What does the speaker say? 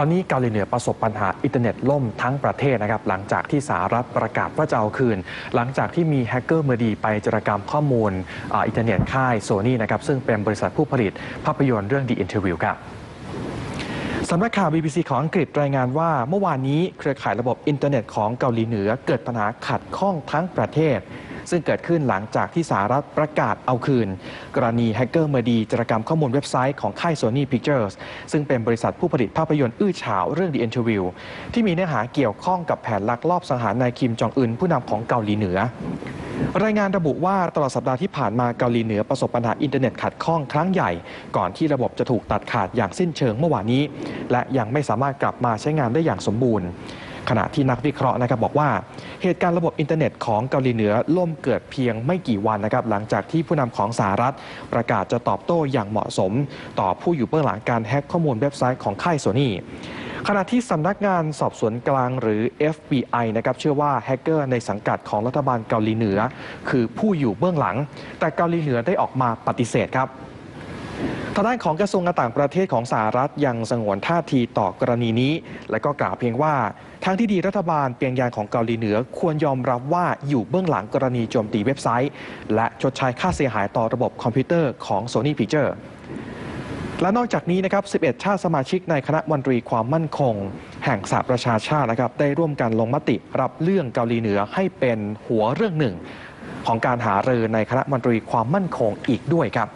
ตอนนี้เกาหลีเหนือประสบปัญหาอินเทอร์เน็ตล่มทั้งประเทศนะครับหลังจากที่สหรัฐประกาศว่าจะเอาคืน หลังจากที่มีแฮกเกอร์มือดีไปจารกรรมข้อมูลออินเทอร์เน็ตค่ายโซนี่นะครับซึ่งเป็นบริษัทผู้ผลิตภาพยนตร์เรื่อง The Interview ครับสำนักข่าว BBC ของอังกฤษรายงานว่าเมื่อวานนี้เครือข่ายระบบอินเทอร์เน็ตของเกาหลีเหนือเกิดปัญหาขัดข้องทั้งประเทศ ซึ่งเกิดขึ้นหลังจากที่สหรัฐประกาศเอาคืน กรณีแฮกเกอร์มือดีจารกรรมข้อมูลเว็บไซต์ของค่าย Sony Pictures ซึ่งเป็นบริษัทผู้ผลิตภาพยนตร์อื้อฉาวเรื่อง The Interview ที่มีเนื้อหาเกี่ยวข้องกับแผนลักลอบสังหารนายคิมจองอึนผู้นำของเกาหลีเหนือรายงานระบุว่าตลอดสัปดาห์ที่ผ่านมาเกาหลีเหนือประสบปัญหาอินเทอร์เน็ตขัดข้องครั้งใหญ่ ก่อนที่ระบบจะถูกตัดขาดอย่างสิ้นเชิงเมื่อวานนี้ และยังไม่สามารถกลับมาใช้งานได้อย่างสมบูรณ์ ขณะที่นักวิเคราะห์นะครับบอกว่าเหตุการณ์ระบบอินเทอร์เน็ตของเกาหลีเหนือล่มเกิดเพียงไม่กี่วันนะครับหลังจากที่ผู้นำของสหรัฐ ประกาศจะตอบโต้อย่างเหมาะสม ต่อผู้อยู่เบื้องหลังการแฮ็กข้อมูลเว็บไซต์ของค่ายโซนี่ขณะที่สำนักงานสอบสวนกลางหรือ FBI นะครับเชื่อว่าแฮกเกอร์ในสังกัดของรัฐบาลเกาหลีเหนือ คือผู้อยู่เบื้องหลัง แต่เกาหลีเหนือได้ออกมาปฏิเสธครับ ทางด้านของกระทรวงการต่างประเทศของสหรัฐยังสงวนท่าทีต่อกรณีนี้ และก็กล่าวเพียงว่าทางที่ดีรัฐบาลเปียงยางของเกาหลีเหนือควรยอมรับว่าอยู่เบื้องหลังกรณีโจมตีเว็บไซต์ และชดใช้ค่าเสียหายต่อระบบคอมพิวเตอร์ของ Sony Pictures และนอกจากนี้นะครับ 11 ชาติสมาชิกในคณะมนตรีความมั่นคง แห่งสหประชาชาตินะครับ ได้ร่วมกันลงมติรับเรื่องเกาหลีเหนือให้เป็นหัวเรื่องหนึ่ง ของการหารือในคณะมนตรีความมั่นคงอีกด้วยครับ